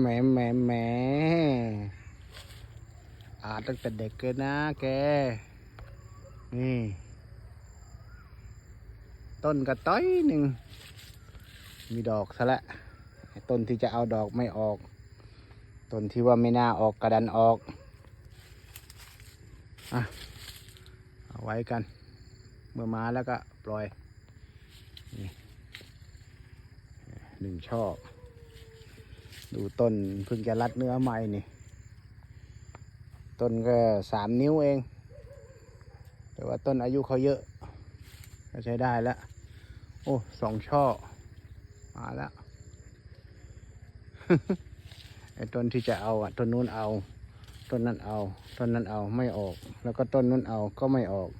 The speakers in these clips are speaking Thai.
แหมแหมแหมอาตั้งแต่เด็กเลยนะแก นี่ ต้นกระต้อยหนึ่ง มีดอกซะและ ต้นที่จะเอาดอกไม่ออก ต้นที่ว่าไม่น่าออกกระดันออก อะ เอาไว้กัน เมื่อมาแล้วก็ปล่อย นี่หนึ่งช่อ ดูต้นเพิ่งจะรัดเนื้อใหม่นี่ ต้นก็สามนิ้วเอง แต่ว่าต้นอายุเขาเยอะ ก็ใช้ได้แล้ว โอ้สองช่อ มาแล้วไอ้ต้นที่จะเอาอะต้นนู้นเอา ต้นนั้นเอา ต้นนั้นเอาไม่ออก แล้วก็ต้นนู้นเอาก็ไม่ออก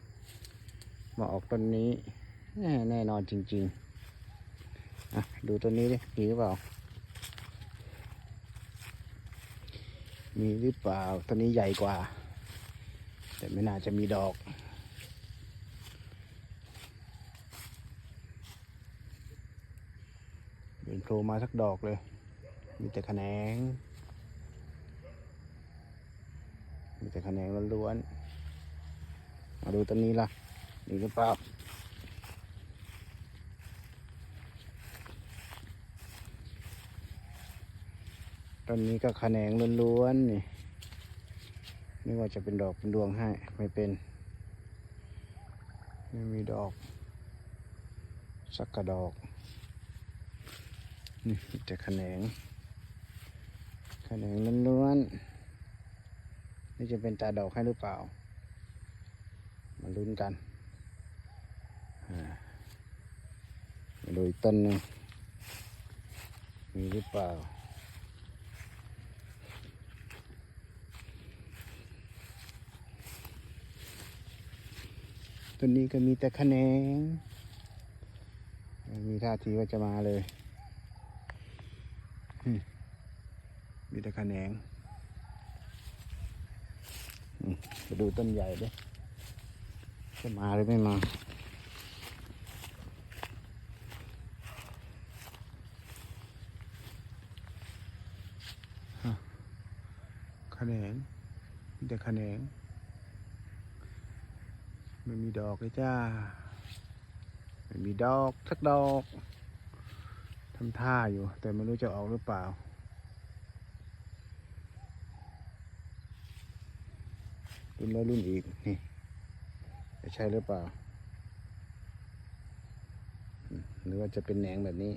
มาออกต้นนี้ แน่แน่นอนจริงๆอะดูต้นนี้ดิมีหรือเปล่า มีหรือเปล่าต้นนี้ใหญ่กว่า แต่ไม่น่าจะมีดอกเป็นโผล่มาสักดอกเลย มีแต่แขนง มีแต่แขนงล้วนๆ มาดูต้นนี้ล่ะมีหรือเปล่า ต้นนี้ก็แขนงล้วนๆนี่ไม่ว่าจะเป็นดอกเป็นดวงให้ไม่เป็นไม่มีดอกสักกระดอกนี่มีแต่แขนงแขนงล้วนๆนี่จะเป็นตาดอกให้หรือเปล่า มาลุ้นกันมาดูอีกต้นนึงมีหรือเปล่า ต้นนี้ก็มีแต่แขนง มีท่าทีว่าจะมาเลย มีแต่แขนงอืมไปดูต้นใหญ่ด้วยจะมาหรือไม่มาฮะแขนงมีแต่แขนง ไม่มีดอกเลยจ้า ไม่มีดอกสักดอกทำท่าอยู่ แต่ไม่รู้จะออกหรือเปล่า รุ่นแล้วรุ่นอีก นี่ จะใช่หรือเปล่า หรือว่าจะเป็นแหนงแบบนี้